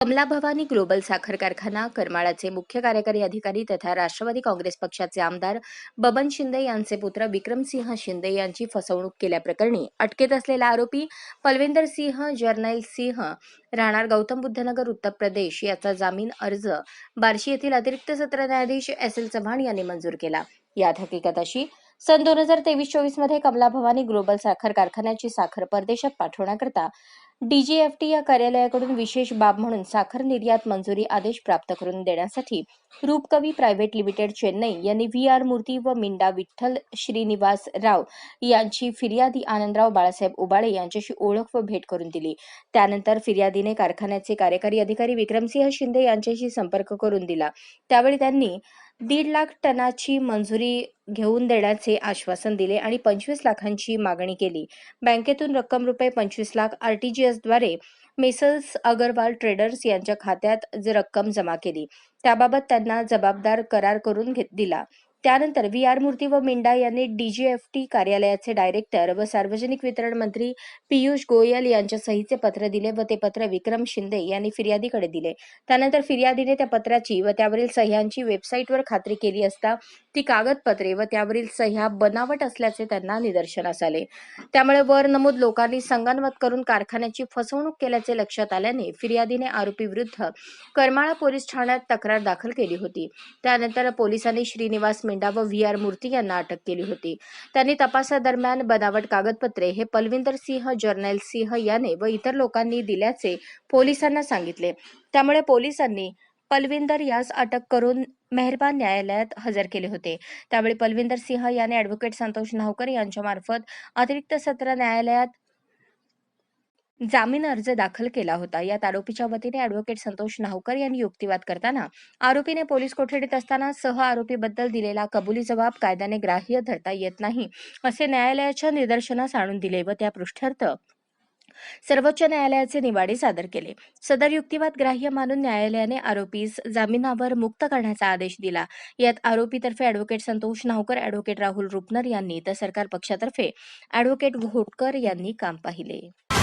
Kamala Bhavani global साखर कारखाना करमाळाचे मुख्य कार्यकारी अधिकारी तथा राष्ट्रवादी काँग्रेस पक्षाचे आमदार बबन शिंदे यांचे पुत्र विक्रमसिंह शिंदे यांची फसवणूक केल्याप्रकरणी अटकेत असलेला आरोपी पलविंदर सिंह जर्नैल सिंह राहणार गौतम बुद्धनगर उत्तर प्रदेश याचा जामीन अर्ज बार्शी येथील अतिरिक्त सत्र न्यायाधीश एस एल चव्हाण यांनी मंजूर केला. यात हकीकत अशी सन दोन हजार तेवीस चोवीसमध्ये कमला भवानी ग्लोबल साखर कारखान्याची साखर परदेशात पाठवण्याकरता डीजीएफटी या कार्यालयाकडून विशेष बाब म्हणून साखर निर्यात मंजुरी आदेश प्राप्त करून देण्यासाठी रूपकवी प्रायव्हेट लिमिटेड चेन्नई यांनी व्ही आर मूर्ती व मिंडा विठ्ठल श्रीनिवास राव यांची फिर्यादी आनंदराव बाळासाहेब उबाळे यांच्याशी ओळख व भेट करून दिली. त्यानंतर फिर्यादीने कारखान्याचे कार्यकारी अधिकारी विक्रमसिंह शिंदे यांच्याशी संपर्क करून दिला. त्यावेळी त्यांनी दीड लाख टनाची मंजुरी घेऊन देण्याचे आश्वासन दिले आणि पंचवीस लाखांची मागणी केली. बँकेतून रक्कम रुपये पंचवीस लाख आरटीजीएसद्वारे मेसल्स अगरवाल ट्रेडर्स यांच्या खात्यात जे रक्कम जमा केली. त्याबाबत त्यांना जबाबदार करार करून घेत दिला. त्यानंतर व्ही आर मूर्ती व मिंडा यांनी डीजीएफटी कार्यालयाचे डायरेक्टर व सार्वजनिक वितरण मंत्री पियुष गोयल यांच्या सहीचे पत्र दिले व ते पत्र विक्रम शिंदे यांनी फिर्यादीकडे दिले. त्यानंतर फिर्यादीने त्या पत्राची व त्यावरील सह्यांची वेबसाईटवर खात्री केली असता ती कागदपत्रे व त्यावरील सह्या बनावट असल्याचे त्यांना निदर्शनास आले. त्यामुळे वर नमूद लोकांनी संगनमत करून कारखान्याची फसवणूक केल्याचे लक्षात आल्याने फिर्यादीने आरोपी विरुद्ध करमाळा पोलीस ठाण्यात तक्रार दाखल केली होती. त्यानंतर पोलिसांनी श्रीनिवास मेंढा व व्ही आर मूर्ती यांना अटक केली होती. त्यांनी तपासादरम्यान बनावट कागदपत्रे हे पलविंदर सिंह जर्नल सिंह याने व इतर लोकांनी दिल्याचे पोलिसांना सांगितले. त्यामुळे पोलिसांनी पलविंदर यास अटक करून मेहरबान न्यायालयात हजर केले होते. त्यावेळी पलविंदर सिंह याने ॲडव्होकेट संतोष नावकर यांच्या मार्फत अतिरिक्त सत्र न्यायालयात जामीन अर्ज दाखल केला होता. यात आरोपीच्या वतीने ऍडव्होकेट संतोष नाहकर यांनी युक्तिवाद करताना आरोपीने पोलीस कोठडीत असताना सह आरोपीबद्दल दिलेला कबुली जबाब कायद्याने ग्राह्य धरता येत नाही असे न्यायालयाच्या निदर्शनास आणून दिले व त्या पृष्ठार्थ सर्वोच्च न्यायालयाचे निवाडे सादर केले. सदर युक्तिवाद ग्राह्य मानून न्यायालयाने आरोपीस जामिनावर मुक्त करण्याचा आदेश दिला. यात आरोपीतर्फे ऍडव्होकेट संतोष नावकर ॲडव्होकेट राहुल रुपनर यांनी तर सरकार पक्षातर्फे ऍडव्होकेट घोटकर यांनी काम पाहिले.